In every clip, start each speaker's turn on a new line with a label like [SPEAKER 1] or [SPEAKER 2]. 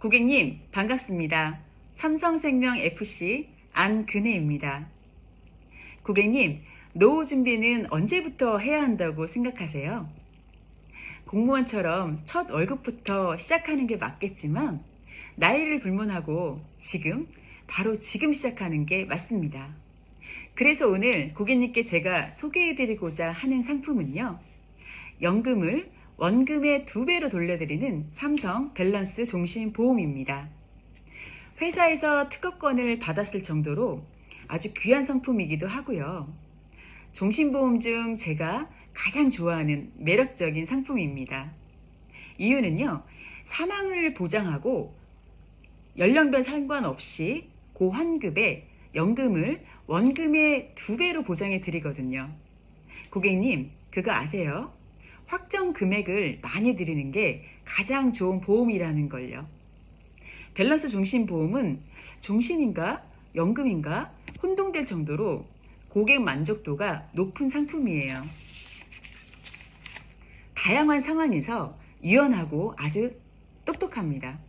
[SPEAKER 1] 고객님, 반갑습니다. 삼성생명 FC 안근혜입니다. 고객님, 노후 준비는 언제부터 해야 한다고 생각하세요? 공무원처럼 첫 월급부터 시작하는 게 맞겠지만, 나이를 불문하고 지금, 바로 지금 시작하는 게 맞습니다. 그래서 오늘 고객님께 제가 소개해드리고자 하는 상품은요, 연금을 원금의 두 배로 돌려드리는 삼성 밸런스 종신 보험입니다. 회사에서 특허권을 받았을 정도로 아주 귀한 상품이기도 하고요. 종신보험 중 제가 가장 좋아하는 매력적인 상품입니다. 이유는요, 사망을 보장하고 연령별 상관없이 고환급의 연금을 원금의 두 배로 보장해 드리거든요. 고객님, 그거 아세요? 확정 금액을 많이 드리는 게 가장 좋은 보험이라는 걸요. 밸런스 종신 보험은 종신인가 연금인가 혼동될 정도로 고객 만족도가 높은 상품이에요. 다양한 상황에서 유연하고 아주 똑똑합니다.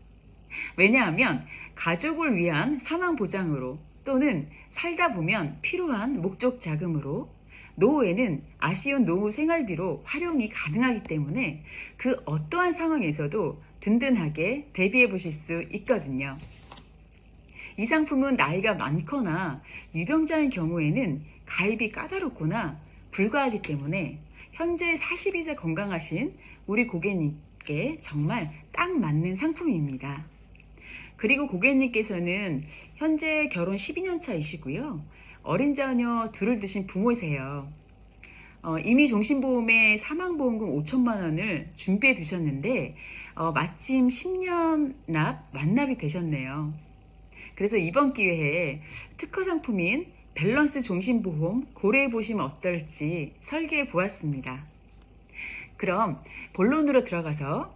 [SPEAKER 1] 왜냐하면 가족을 위한 사망 보장으로 또는 살다 보면 필요한 목적 자금으로 노후에는 아쉬운 노후 생활비로 활용이 가능하기 때문에 그 어떠한 상황에서도 든든하게 대비해 보실 수 있거든요. 이 상품은 나이가 많거나 유병자인 경우에는 가입이 까다롭거나 불가하기 때문에 현재 42세 건강하신 우리 고객님께 정말 딱 맞는 상품입니다. 그리고 고객님께서는 현재 결혼 12년 차이시고요. 어린 자녀 둘을 두신 부모세요. 어, 이미 종신보험에 사망보험금 5천만 원을 준비해 두셨는데 어, 마침 10년 납 완납이 되셨네요. 그래서 이번 기회에 특허 상품인 밸런스 종신보험 고려해 보시면 어떨지 설계해 보았습니다. 그럼 본론으로 들어가서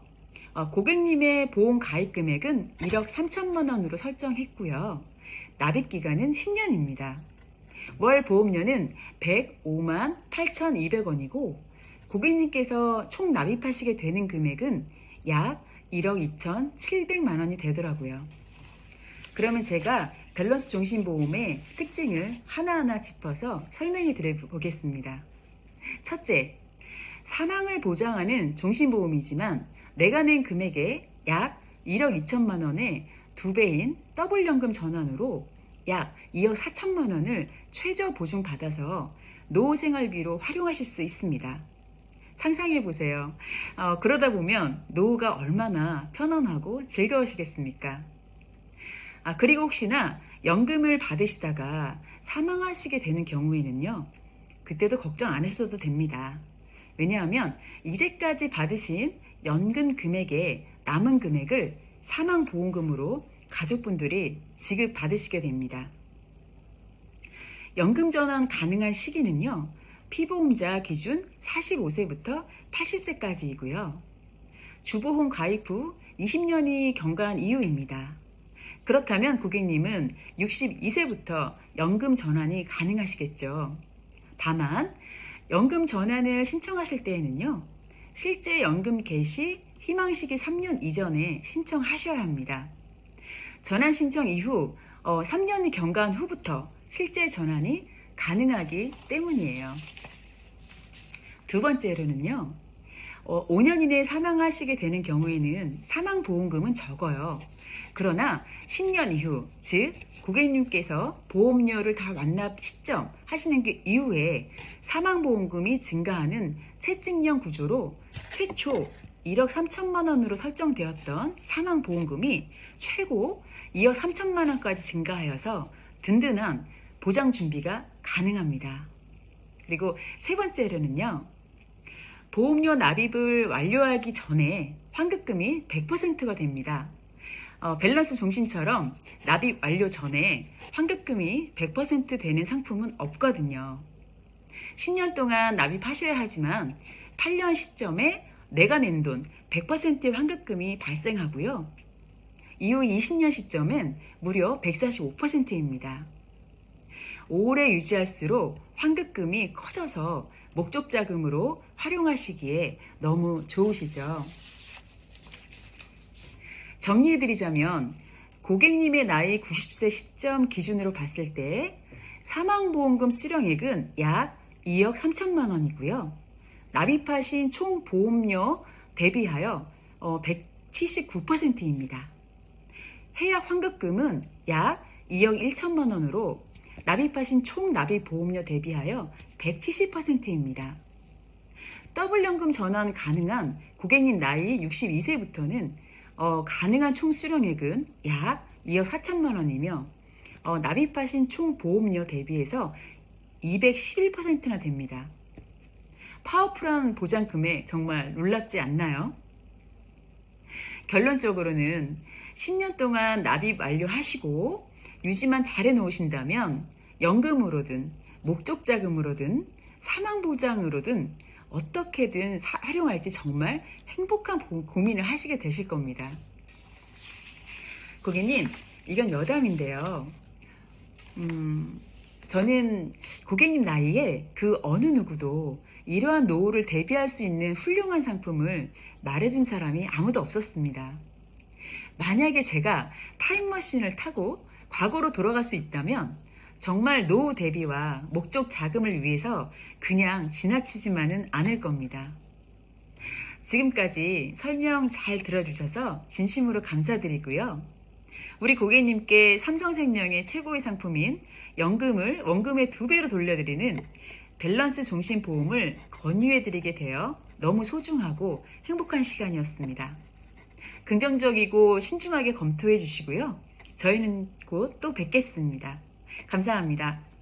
[SPEAKER 1] 어, 고객님의 보험 가입 금액은 1억 3천만 원으로 설정했고요. 납입 기간은 10년입니다. 월 보험료는 105만 8,200원이고 고객님께서 총 납입하시게 되는 금액은 약 1억 2,700만 원이 되더라고요. 그러면 제가 밸런스 종신보험의 특징을 하나하나 짚어서 설명해 드려보겠습니다. 첫째, 사망을 보장하는 종신보험이지만 내가 낸 금액의 약 1억 2천만 원의 두 배인 더블 연금 전환으로 약 2억 4천만 원을 최저 보증 받아서 노후 생활비로 활용하실 수 있습니다. 상상해 보세요. 어, 그러다 보면 노후가 얼마나 편안하고 즐거우시겠습니까? 아, 그리고 혹시나 연금을 받으시다가 사망하시게 되는 경우에는요, 그때도 걱정 안 하셔도 됩니다. 왜냐하면 이제까지 받으신 연금 금액의 남은 금액을 사망보험금으로 가족분들이 지급받으시게 됩니다. 연금 전환 가능한 시기는요. 피보험자 기준 45세부터 80세까지이고요. 주보험 가입 후 20년이 경과한 이후입니다. 그렇다면 고객님은 62세부터 연금 전환이 가능하시겠죠. 다만 연금 전환을 신청하실 때에는요. 실제 연금 개시 희망시기 3년 이전에 신청하셔야 합니다. 전환 신청 이후 어, 3년이 경과한 후부터 실제 전환이 가능하기 때문이에요. 두 번째로는요, 어, 5년 이내에 사망하시게 되는 경우에는 사망보험금은 적어요. 그러나 10년 이후, 즉, 고객님께서 보험료를 다 완납 시점 하시는 그 이후에 사망보험금이 증가하는 채찍령 구조로 최초 1억 3천만 원으로 설정되었던 사망보험금이 최고 2억 3천만 원까지 증가하여서 든든한 보장 준비가 가능합니다. 그리고 세 번째로는요. 보험료 납입을 완료하기 전에 환급금이 100%가 됩니다. 어, 밸런스 종신처럼 납입 완료 전에 환급금이 100% 되는 상품은 없거든요. 10년 동안 납입하셔야 하지만 8년 시점에 내가 낸 돈 100%의 환급금이 발생하고요. 이후 20년 시점은 무려 145%입니다. 오래 유지할수록 환급금이 커져서 목적 자금으로 활용하시기에 너무 좋으시죠. 정리해드리자면 고객님의 나이 90세 시점 기준으로 봤을 때 사망보험금 수령액은 약 2억 3천만 원이고요. 납입하신 총 보험료 대비하여 179%입니다. 해약 환급금은 약 2억 1천만 원으로 납입하신 총 납입 보험료 대비하여 170%입니다. 더블연금 전환 가능한 고객님 나이 62세부터는 어, 가능한 총 수령액은 약 2억 4천만 원이며 어, 납입하신 총 보험료 대비해서 211%나 됩니다. 파워풀한 보장 금액 정말 놀랍지 않나요? 결론적으로는 10년 동안 납입 완료하시고 유지만 잘 해 놓으신다면 연금으로든 목적 자금으로든 사망 보장으로든 어떻게든 사- 활용할지 정말 행복한 고- 고민을 하시게 되실 겁니다. 고객님, 이건 여담인데요. 음, 저는 고객님 나이에 그 어느 누구도 이러한 노후를 대비할 수 있는 훌륭한 상품을 말해준 사람이 아무도 없었습니다. 만약에 제가 타임머신을 타고 과거로 돌아갈 수 있다면 정말 노후 대비와 목적 자금을 위해서 그냥 지나치지만은 않을 겁니다. 지금까지 설명 잘 들어주셔서 진심으로 감사드리고요. 우리 고객님께 삼성생명의 최고의 상품인 연금을 원금의 두 배로 돌려드리는 밸런스 종신 보험을 권유해드리게 되어 너무 소중하고 행복한 시간이었습니다. 긍정적이고 신중하게 검토해 주시고요. 저희는 곧 또 뵙겠습니다. 감사합니다.